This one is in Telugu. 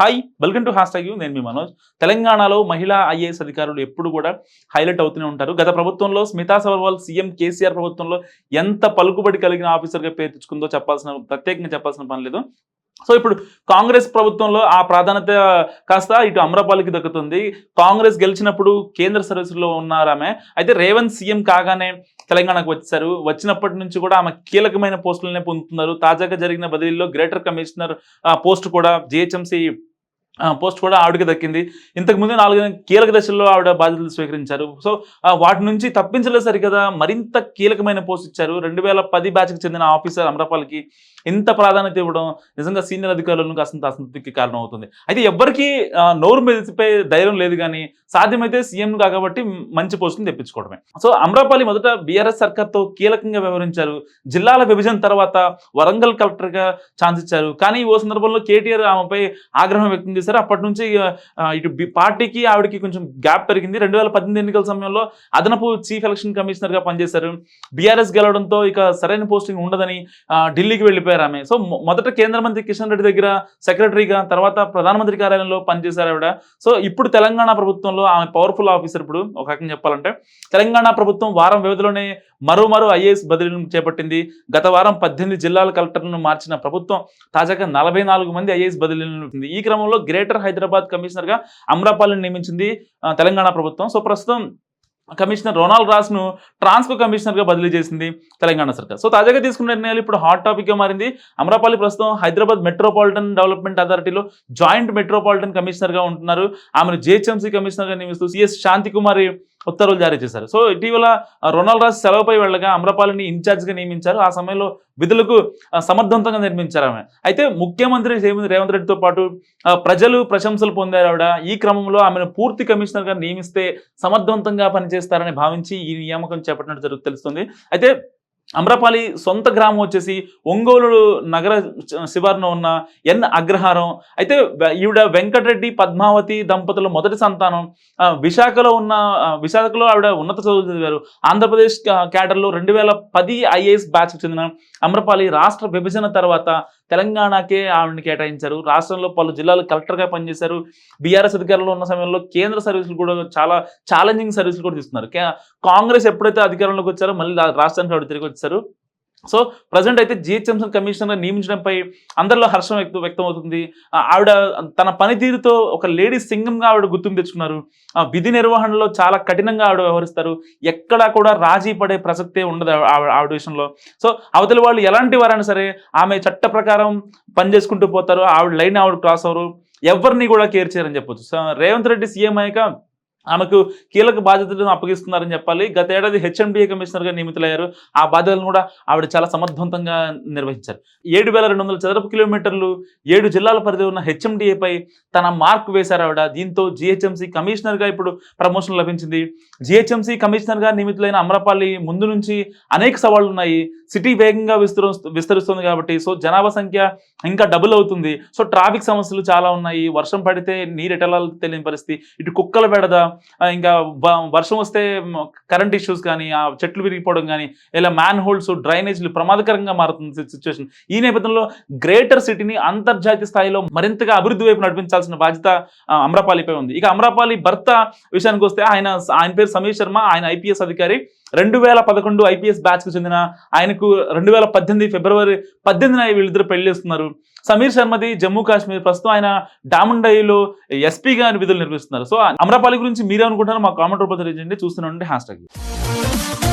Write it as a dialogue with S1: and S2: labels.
S1: Hi welcome to hashtag నేను మీ మనోజ్. తెలంగాణలో మహిళా ఐఏఎస్ అధికారులు ఎప్పుడు కూడా హైలైట్ అవుతూనే ఉంటారు. గత ప్రభుత్వంలో స్మితా సబర్వాల్ సీఎం కేసీఆర్ ప్రభుత్వంలో ఎంత పలుకుబడి కలిగిన ఆఫీసర్గా పేరు తెచ్చుకుందో చెప్పాల్సిన ప్రత్యేకంగా చెప్పాల్సిన పని లేదు. సో ఇప్పుడు కాంగ్రెస్ ప్రభుత్వంలో ఆ ప్రాధాన్యత కాస్త ఇటు అమ్రపాలికి దక్కుతుంది. కాంగ్రెస్ గెలిచినప్పుడు కేంద్ర సర్వీసులో ఉన్నారు ఆమె. అయితే రేవంత్ సీఎం కాగానే తెలంగాణకు వచ్చారు. వచ్చినప్పటి నుంచి కూడా ఆమె కీలకమైన పోస్టులనే పొందుతున్నారు. తాజాగా జరిగిన బదిలీలో గ్రేటర్ కమిషనర్ పోస్ట్ కూడా జిహెచ్ఎంసీ పోస్ట్ కూడా ఆవిడకి దక్కింది. ఇంతకు ముందు నాలుగు కీలక దశల్లో ఆవిడ బాధ్యతలు స్వీకరించారు. సో వాటి నుంచి తప్పించలేదు సరికదా మరింత కీలకమైన పోస్ట్ ఇచ్చారు. రెండు వేల పది బ్యాచ్కి చెందిన ఆఫీసర్ అమరపాల్కి ఇంత ప్రాధాన్యత ఇవ్వడం నిజంగా సీనియర్ అధికారులను కాస్తంత అసంతృప్తికి కారణం అవుతుంది అయితే ఎవ్వరికీ నోరు మెదిపే ధైర్యం లేదు కానీ సాధ్యమైతే సీఎం కాబట్టి మంచి పోస్టులు తెప్పించుకోవడమే. సో అమరాపల్లి మొదట బీఆర్ఎస్ సర్కార్తో కీలకంగా వ్యవహరించారు. జిల్లాల విభజన తర్వాత వరంగల్ కలెక్టర్గా ఛాన్స్ ఇచ్చారు. కానీ ఓ సందర్భంలో కేటీఆర్ ఆమెపై ఆగ్రహం వ్యక్తం చేశారు. అప్పటి నుంచి ఇటు పార్టీకి ఆవిడకి కొంచెం గ్యాప్ పెరిగింది. రెండు వేల పద్దెనిమిది ఎన్నికల సమయంలో అదనపు చీఫ్ ఎలక్షన్ కమిషనర్గా పనిచేశారు. బీఆర్ఎస్ గెలవడంతో ఇక సరైన పోస్టింగ్ ఉండదని ఆ, ఢిల్లీకి వెళ్ళిపోయారు. ఆమె. సో మొదట కేంద్ర మంత్రి కిషన్ రెడ్డి దగ్గర సెక్రటరీగా తర్వాత ప్రధానమంత్రి కార్యాలయంలో పనిచేశారు ఆవిడ. సో ఇప్పుడు తెలంగాణ ప్రభుత్వంలో ఆమె పవర్ఫుల్ ఆఫీసర్ ఇప్పుడు. ఒక రకంగా చెప్పాలంటే తెలంగాణ ప్రభుత్వం వారం వ్యవధిలోనే మరో మరో ఐఏఎస్ బదిలీలను చేపట్టింది. గత వారం పద్దెనిమిది జిల్లాల కలెక్టర్లను మార్చిన ప్రభుత్వం తాజాగా నలభై నాలుగు మంది ఐఏఎస్ బదిలీలను ఈ క్రమంలో గ్రేటర్ హైదరాబాద్ కమిషనర్గా అమరాపాలిని నియమించింది తెలంగాణ ప్రభుత్వం. సో ప్రస్తుతం కమిషనర్ రొనాల్డ్ రాస్ను ట్రాన్స్ఫర్ కమిషనర్గా బదిలీ చేసింది తెలంగాణ సర్కార్. సో తాజాగా తీసుకున్న నిర్ణయాలు ఇప్పుడు హాట్ టాపిక్గా మారింది. అమరాపల్లి ప్రస్తుతం హైదరాబాద్ మెట్రోపాలిటన్ డెవలప్మెంట్ అథారిటీలో జాయింట్ మెట్రోపాలిటన్ కమిషనర్గా ఉంటున్నారు. ఆమెను జిహెచ్ఎంసీ కమిషనర్గా నియమిస్తూ సిఎస్ శాంతికుమారి ఉత్తర్వులు జారీ చేశారు. సో ఇటీవల ఆ, రొనాల్డ్ సెలవుపై వెళ్ళగా అమరపాలిని ఇన్ఛార్జ్గా నియమించారు. ఆ సమయంలో విధులకు సమర్థవంతంగా నిర్మించారు ఆమె. అయితే ముఖ్యమంత్రి రేవంత్ రెడ్డితో పాటు ప్రజలు ప్రశంసలు పొందారు ఆవిడ. ఈ క్రమంలో ఆమెను పూర్తి కమిషనర్గా నియమిస్తే సమర్థవంతంగా పనిచేస్తారని భావించి ఈ నియామకం చేపట్టినట్టు జరుగు తెలుస్తుంది. అయితే అమ్రపాలి సొంత గ్రామం వచ్చేసి ఒంగోలు నగర శివారులో ఉన్న ఎన్ అగ్రహారం. అయితే ఈవిడ వెంకటరెడ్డి పద్మావతి దంపతుల మొదటి సంతానం. విశాఖలో ఉన్న విశాఖలో ఆవిడ ఉన్నత చదువులు చదివారు. ఆంధ్రప్రదేశ్ క్యాడర్లో రెండు వేల పది ఐఏఎస్ బ్యాచ్కి చెందిన అమ్రపాలి రాష్ట్ర విభజన తర్వాత తెలంగాణకే ఆవిడని కేటాయించారు. రాష్ట్రంలో పలు జిల్లాలు కలెక్టర్గా పనిచేశారు. బీఆర్ఎస్ అధికారంలో ఉన్న సమయంలో కేంద్ర సర్వీసులు కూడా చాలా ఛాలెంజింగ్ సర్వీసులు కూడా తీస్తున్నారు కాంగ్రెస్ ఎప్పుడైతే అధికారంలోకి వచ్చారో మళ్ళీ రాష్ట్రానికి ఆవిడ తిరిగి వచ్చారు. సో ప్రజెంట్ అయితే జిహెచ్ఎంసీ కమిషనర్ నియమించడంపై అందరిలో హర్షం వ్యక్తం వ్యక్తం అవుతుంది ఆవిడ తన పనితీరుతో ఒక లేడీ సింగంగా ఆవిడ గుర్తింపు తెచ్చుకున్నారు. ఆ, విధి నిర్వహణలో చాలా కఠినంగా ఆవిడ వ్యవహరిస్తారు. ఎక్కడా కూడా రాజీ పడే ప్రసక్తే ఉండదు ఆవిడ విషయంలో. సో అవతలి వాళ్ళు ఎలాంటి వారైనా సరే ఆమె చట్ట ప్రకారం పని చేసుకుంటూ పోతారు. ఆవిడ లైన్ ఆవిడ క్రాస్ అవ్వరు. ఎవరిని కూడా కేర్ చేయరని చెప్పొచ్చు. సో రేవంత్ రెడ్డి సీఎం అయ్యాక ఆమెకు కీలక బాధ్యతలను అప్పగిస్తున్నారని చెప్పాలి. గత ఏడాది హెచ్ఎండిఏ కమిషనర్గా నియమితులయ్యారు. ఆ బాధ్యతలను కూడా ఆవిడ చాలా సమర్థవంతంగా నిర్వహించారు. ఏడు వేల రెండు వందల చదరపు కిలోమీటర్లు ఏడు జిల్లాల పరిధి ఉన్న హెచ్ఎండిఏపై తన మార్క్ వేశారు ఆవిడ. దీంతో జిహెచ్ఎంసీ కమిషనర్గా ఇప్పుడు ప్రమోషన్ లభించింది. జిహెచ్ఎంసీ కమిషనర్గా నియమితులైన అమరపాలి ముందు నుంచి అనేక సవాళ్ళు ఉన్నాయి. సిటీ వేగంగా విస్తరు విస్తరిస్తుంది కాబట్టి సో జనాభా సంఖ్య ఇంకా డబుల్ అవుతుంది. సో ట్రాఫిక్ సమస్యలు చాలా ఉన్నాయి. వర్షం పడితే నీరు తెలియని పరిస్థితి. ఇటు కుక్కల బెడద ఇంకా వర్షం వస్తే కరెంట్ ఇష్యూస్ కానీ ఆ చెట్లు విరిగిపోవడం కానీ ఇలా మ్యాన్ హోల్డ్స్ డ్రైనేజ్లు ప్రమాదకరంగా మారుతుంది సిచ్యువేషన్ ఈ నేపథ్యంలో గ్రేటర్ సిటీని అంతర్జాతీయ స్థాయిలో మరింతగా అభివృద్ధి వైపు నడిపించాల్సిన బాధ్యత ఆ, అమ్రపాలిపై ఉంది. ఇక అమ్రపాలి భర్త విషయానికి వస్తే ఆయన ఆయన పేరు సమీర్ శర్మ ఆయన ఐపీఎస్ అధికారి. రెండు వేల పదకొండు ఐపీఎస్ బ్యాచ్కు చెందిన ఆయనకు రెండు వేల పద్దెనిమిది ఫిబ్రవరి పద్దెనిమిదిన వీళ్ళిద్దరు పెళ్ళి చేస్తున్నారు సమీర్ శర్మది జమ్మూ కాశ్మీర్ ప్రస్తుతం ఆయన డామండైలో ఎస్పీగా విధులు నిర్వహిస్తున్నారు. సో అమరాపాలి గురించి మీరే అనుకుంటారో మా కామెంట్ రూపంలో తెలియజేయండి. చూస్తూనే హ్యాష్ ట్యాగ్